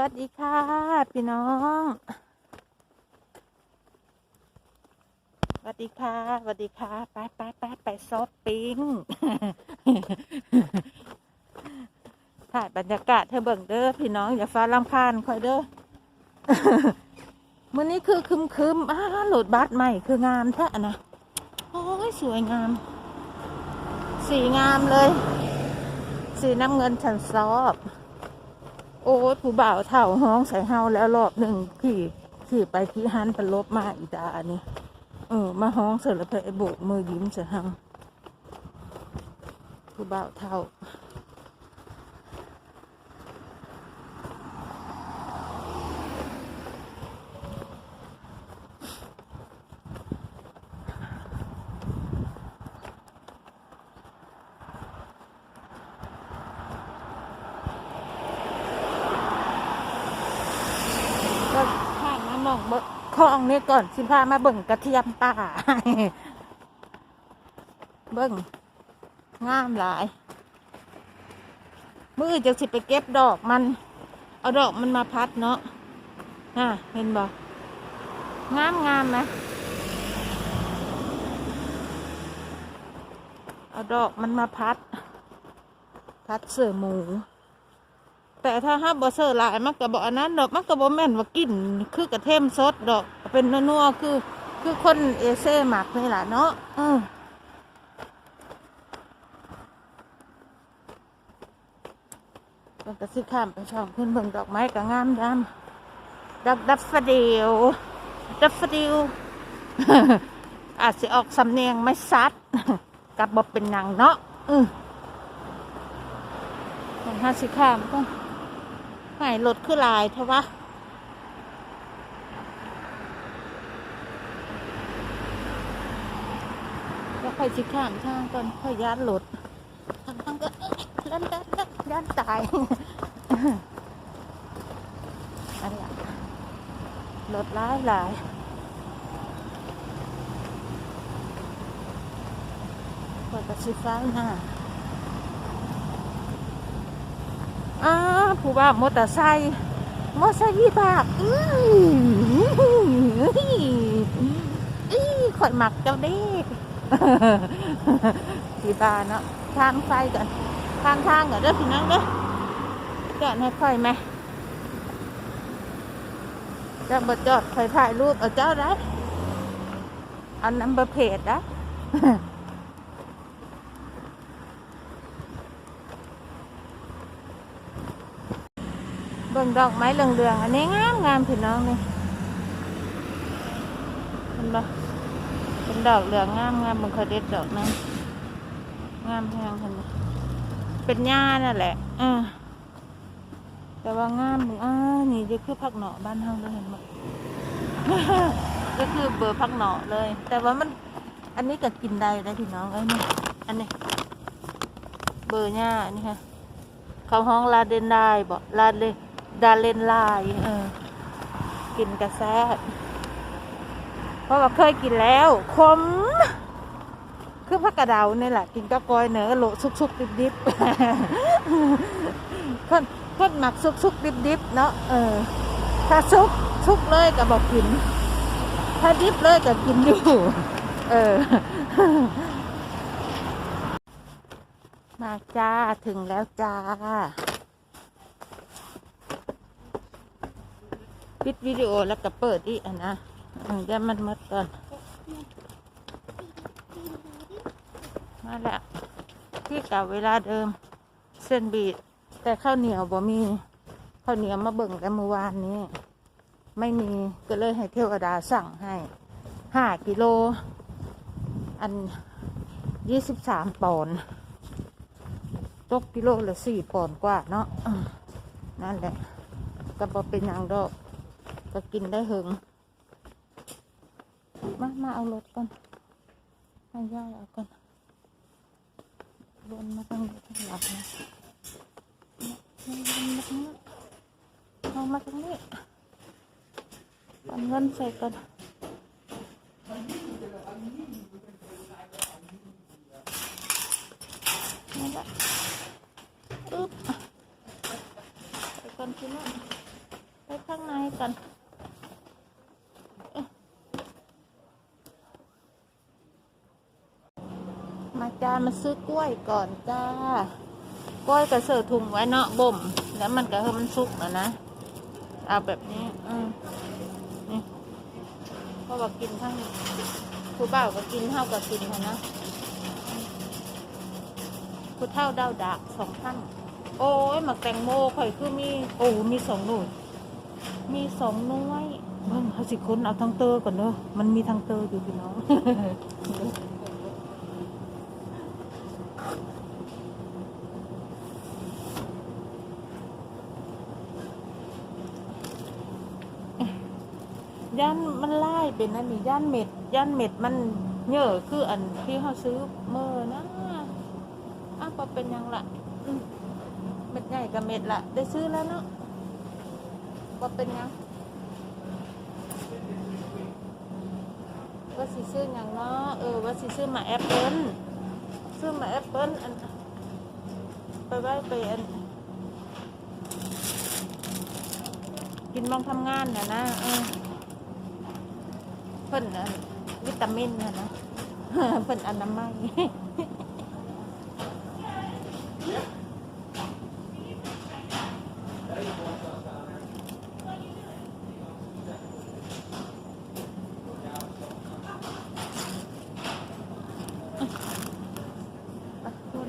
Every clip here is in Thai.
วัสดีค่ะ พี่น้องสวัสดีค่ะสวัสดีค่ะ ไปไปไปไปซอฟปิ้งถ่ายบรรยากาศเธอเบิ่งเด้อพี่น้อง อย่าฟ้าลำคาญคอยเด้อมื้อนี้คือคึมคึมอ้าโหลดบัสใหม่คืองามแท้อะนะโอ้ยสวยงาม สีงามเลย สีน้ำเงินฉันซอบ โอ้ผู้บ่าวเท่าห้องใส่เฮาแล้วรอบหนึ่งขี่ขี่ไปขี่ฮันไปลบมาอีตาอันนี้เออ มาห้องเสร็จแล้วไปโบกมือยิ้มใส่เฮาผู้บ่าวเท่า ก็ข้างมามองเบิ่งคล องนี้ก่อนสิพามาเบิ่งกระเทียมป่าเบิ่งงามหลาย มือจะสิไปเก็บดอกมัน เอาดอกมันมาพัดเนาะน่ะเห็นบ่งามงามไหมเอาดอกมันมาพัด พัดเสือหมู แต่ถ้าห้าบอเซอร์หลายมันก็บอกอันนั้นดอกมันก็บอกแม่นว่ากินคือกระเทมสดดอกเป็นนัวๆคือ คือคนเอเซ่หมักนี่แหละเนาะเออมันก็สิข้ามไปช่องขึ้นเบิ่งดอกไม้ก็งามดำดอกดับฟาเดียวดับฟาเดียวอาจจะออกสำเนียงไม่ซัดกับบเป็นหนังเนาะเออมันห้าสิข้ามก็ หายรถคือลายเถอะวะแล้วค่อยสิข้ามทางก่อนค่อยย้านรถทางทางก็ยด้านด้านด้านด้านตายอะไรอะรถลายลายเปิดกระชิฟ้าหน้า อ้าผู้ว่ามอเตอร์ไซค์มอเตอร์ไซค์วิบากอื้ออีข่อยหมักเจ้าเด็กที่บานเนาะทางไฟกันทางทางกันเด้อพี่น้องเด้อจอดให้ค่อยไหมจะบดจอดค่อยถ่ายรูปเอาเจ้าได้เอานัมเบอร์เพจนะ เบิ่ง ดอกไม้เหลืองๆ อันนี้งามงามพี่น้องนี่เห็นปะเป็นดอกเหลืองงามงามบางเคยเด็ดดอกนั้นงามแพงเห็นปะเป็นหญ้านั่นแหละเออแต่ว่างามมึงอ่านี่จะคือผักหน่อบ้านเฮาเลยเห็นปะก็คือเบอร์ผักหน่อเลย แต่ว่ามัน อันนี้ก็กินได้ได้พี่น้องเอ้ยนี่อันนี้ เบอร์หญ้านี่ค่ะเขาห้องลาเดนได้บอกลาเด ดาเลนลายเออกินกระแซบเพราะว่าเคยกินแล้วขมคือผักกระเดานี่แหละ กินกะกอยเนื้อโหลสุกๆดิบๆคนคนหมักสุกๆดิบๆเนาะเออถ้าสุกสุกเลยก็บอกกิน ถ้าดิบเลยก็กินอยู่ เออ มาจ้าถึงแล้วจ้า ปิดวิดีโอแล้วก็เปิดอีกอันนะอันจะมันมดก่อน มาแล้วที่ก่าเวลาเดิมเส้นบีดแต่ข้าวเหนียวบ่มีข้าวเหนียวมาเบิ่งกันเมื่อวานนี้ ไม่มีก็เลยให้เทวดาสั่งให้ห้ากิโล อันยี่สิบสามปอนด์ตกกิโลละสี่ปอนด์กว่าเนาะนั่นแหละก็บอเป็นหยังดอก ก็กินได้หึง มามาเอารถก่อนให้ย่าเอาก่อนวนมาทางนี้ทางหลังนะวนมาทางนี้เอามาทางนี้ปันเงินใส่ก่อนนั่แหละอึ๊บไปก่อนพี่น้องข้างในกันเอ๊ะมา จ้ามาซื้อกล้วยก่อนจ้ากล้วยก็เสิร์ฟถุงไว้เนาะบ่ม แล้วมันก็ให้มันสุกนะนะเอาแบบนี้อืมนี่พราะว่ากินทั้งผู้บ่าวก็กินเท่ากับกินค่ะนะผู้เท่าเดาดากสองท่านโอ้ยหมักแตงโมข่อยคือมีโอ้มีสองหน่วยมีสองน่วยเบิ่งเขาสิคนเอาทั้งเตอก่อนเนอะมันมีทั้งเตออยู่พี่น้อง ย่านมันไล่เป็นอันนี้ย่านเม็ดย่านเม็ดมันเยอะคืออันที่เขาซื้อเมื่อนะอ้าวพอเป็นยังละเม็ดใหญ่กับเม็ดละได้ซื้อแล้วเนาะพอเป็นยังว่าสิซื้ออย่างเนาะเออว่าสิซื้อมาแอปเปิ้ลซื้อมาแอปเปิ้ลอันไปไว้ไปอันกินบ้องทำงานนะนะเออ พิ่นวิตามินนะนะเพิ่นอนามัย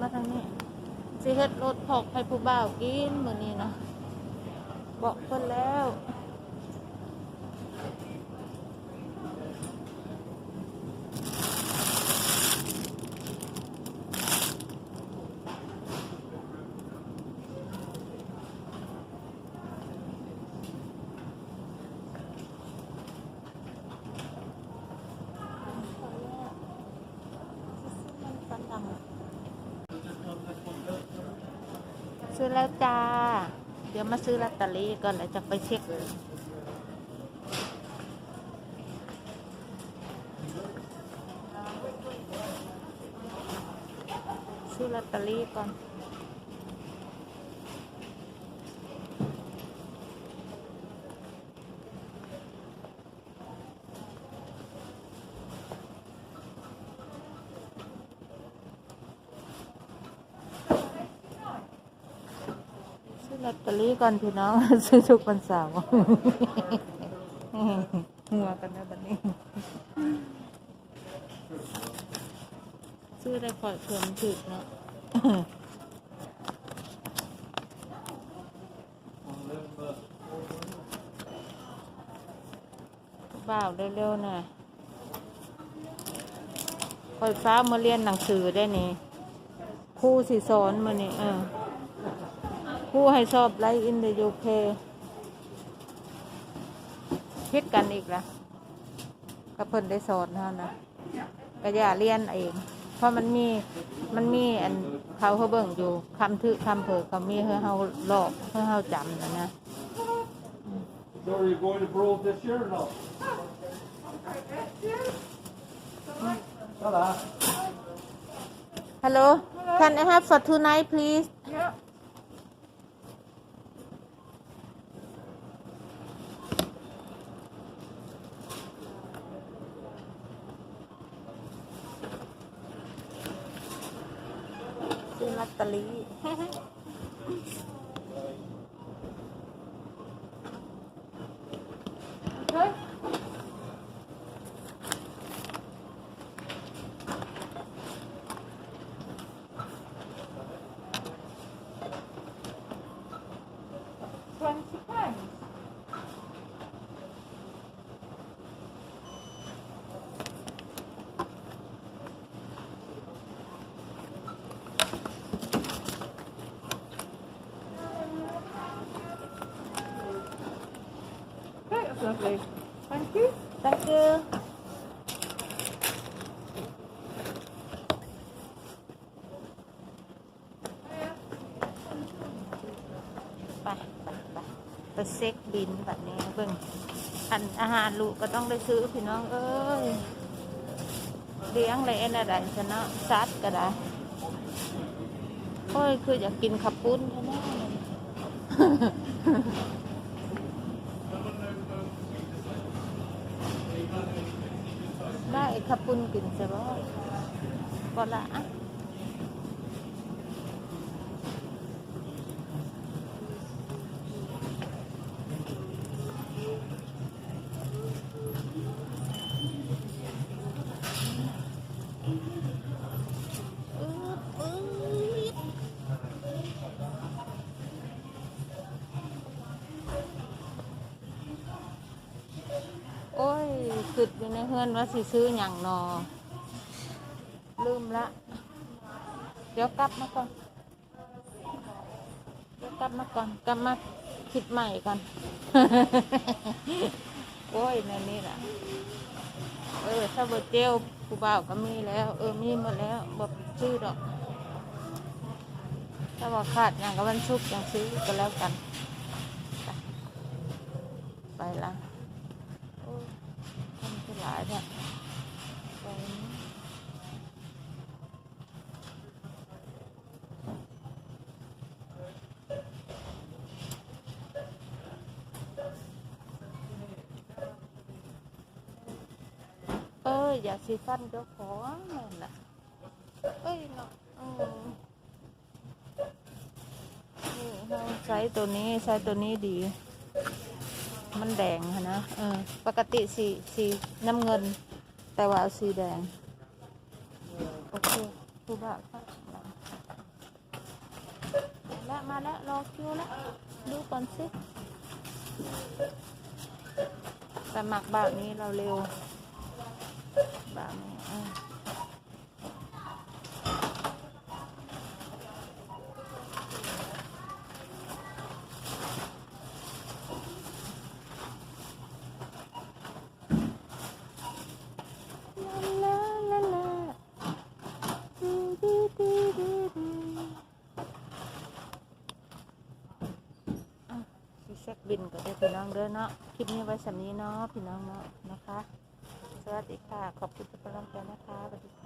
มาทางนี้สิเฮ็ดรถพอกให้ผู้บ่าวกินมื้อนี้นะบอกเพิ่นแล้ว ซื้อ แล้วจ้า เดี๋ยวมาซื้อลอตเตอรี่ก่อนแล้วจะไปเช็คซื้อลอตเตอรี่ก่อน ซื้อลอตเตอรี่ ก่อนพี่น้อง ซื้อทุกวันเสาร์หัวกันนะบัดนี้ ซื้อได้ข่อยเพิ่มถึกเนาะบ่าวเร็วๆหน่อยคอยฟ้ามาเรียนหนังสือได้นี่ครูสิสอนมานี่เออ ผู้ให้ชอบไลฟ์อินเดยูเคคิดกันอีกละก็เพิ่นได้สอนเท่านะก็อย่าเรียนเอง เพราะมันมีมันมีอันเขาเขาเบิ่งอยู่คำทึคำเผอก็มีให้เขาหลอกให้เขาจำนะนะ So are you going abroad this year or not? Hello. Hello can I have for tonight please ซื้อลอตเตอรี่ Okay, that's lovely. Thank you. thank you ไปไปไปไปเซ็กบินแบบนี้เบิ่งอันอาหารลูกก็ต้องได้ซื้อพี่น้องเอ้ยเลี้ยงอะไรอะไรชนะซัดก็ได้โอ้ยคืออยากกินขับปุ้นแท้ๆเล ปุ้นกินซะบ่ก็ละอะ คิดอยู่ในเฮือนว่าสิซื้อหยังนอลืมละ เดี๋ยวกลับมาก่อนเดี๋ยวกลับมาก่อนกลับมาคิดใหม่ก่อน โอ้ยนั่นนี่แหละเออถ้าบเจลผู้บ่าวก็มีแล้ว เออมีหมดแล้วบอกซื้อดอก ถ้าว่าขาดอย่างก็วันชุกอย่างซื้อก็แล้วกัน ไปละายเนี่ยไปนี้เอ้ยอย่าสีฟันเจ้าของนั่นน่ะเอ้ยเนาะอืมนี่เราใช้ตัวนี้ใช้ตัวนี้ดี มันแดงค่ะนะเออปกติสีสีน้ำเงิน แต่ว่าเอาสีแดง โอเคคูบ้าค่ะแล้วมาแล้วรอคิวแล้วดูก่อนสิแต่หมักแบบนี้เราเร็วแบบนี้ลาลาลาดูดูดูดูดูอะสิเช็คบินก็ได้ พี่น้องเด้อเนาะคลิปนี้ไว้สำนี้เนาะพี่น้องเนาะนะคะ สวัสดีค่ะ ขอบคุณทุกกำลังใจนะคะสวัสดีค่ะ